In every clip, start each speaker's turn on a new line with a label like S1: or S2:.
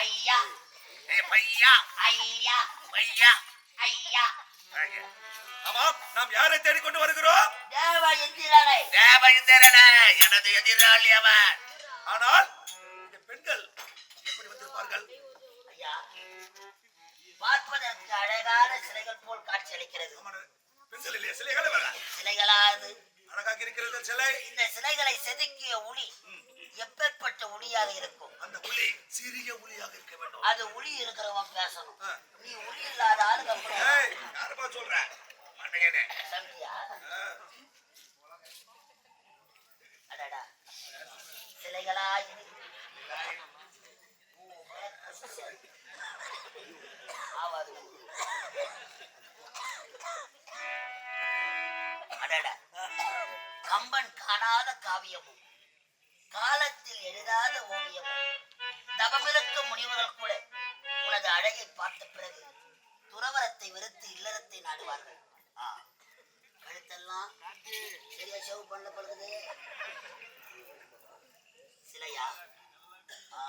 S1: ஐயா.
S2: பையா.
S1: ஐயா.
S2: பையா.
S1: ஐயா.
S2: வாங்க. ஆமாம் நாம் யாரை தேடிக்கொண்டு வருகிறோம்?
S1: தேவ எந்திரனை
S2: தேவகிந்தரனே எனது எதிராளி அவன். ஆனால் இந்த பெண்கள் எப்படி வந்திருப்பார்கள்?
S1: ஐயா பார்ப்பதற்கு அழகான சிலைகள் போல் காட்சி அளிக்கிறது.
S2: பெண்கள் இல்லையா? சிலைகள் வேற
S1: சிலைகளாது
S2: அழகாக இருக்கிறது சிலை.
S1: இந்த சிலைகளை செதுக்கிய உளி எப்பேற்பட்ட உளியாக இருக்கும்?
S2: அந்த புலி சிறிய புலியாக இருக்க வேண்டும்.
S1: அது உளி இருக்கிறவன் பேசணும். நீ உளி இல்லாத அடடா. ஆவாது. கம்பன் காணாத காவியமும் காலத்தில் எழுதாத ஓவியமும் தவமிருக்கும் முனிவர்கள் கூட உனது அழகை பார்த்த பிறகு துறவரத்தை வெறுத்து இல்லறத்தை நாடுவார்கள். கழுத்தெல்லாம் சரியா ஷவ் பண்ணப்படுது சிலையா? ஆ,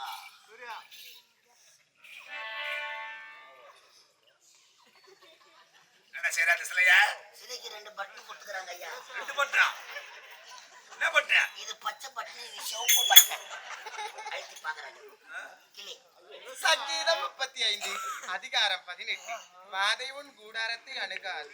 S2: என்ன செய்யற அந்த சிலைய?
S1: சிலைக்கு ரெண்டு பட்டன் கொடுத்துக்கிறாங்க ஐயா.
S2: ரெண்டு பட்டா? என்ன பட்ட?
S1: இது பச்சை பட்டன் இது சிவப்பு பட்டன் அழுத்தி பாக்குறாங்க கிளி.
S3: சங்கீதம் முப்பத்தி ஐந்து அதிகாரம் பதினெட்டு. வாதை உன் கூடாரத்தை அணுகாது.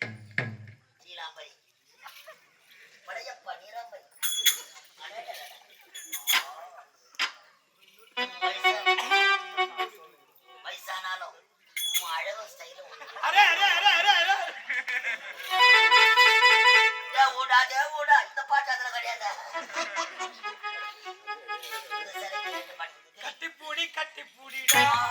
S1: Thank you.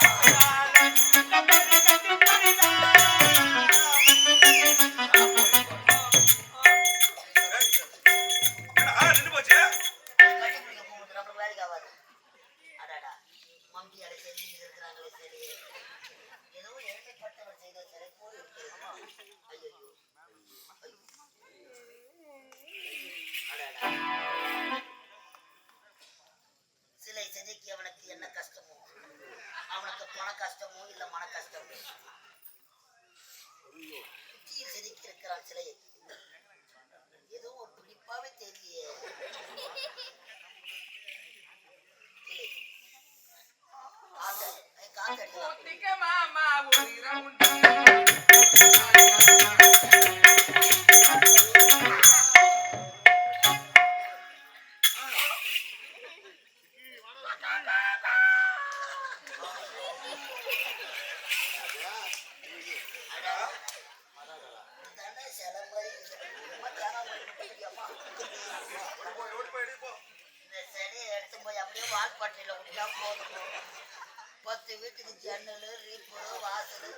S1: கஷ்டமோ இல்ல மன கஷ்டமோ புத்தியில் செதுக்கி இருக்கிறான் சிலையை ஏதோ ஒரு துடிப்பாவே தெரியலையே. காத்து- காத்தடிக்கலாம்.
S4: மாமா ஒரு ரவுண்டு
S1: வால்பாட்டையில விட்டா போதும் பத்து வீட்டுக்கு ஜன்னல் ரீப்பு வாசல்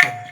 S2: Tamam.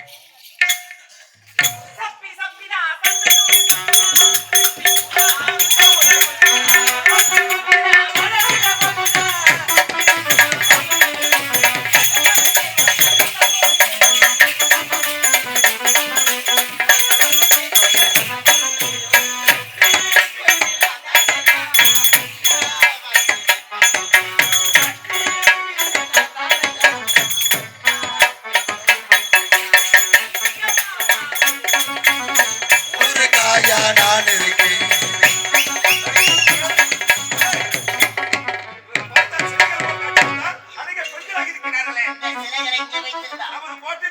S2: இருக்கிறார்களே.
S1: இந்த சிலைகளை இங்கே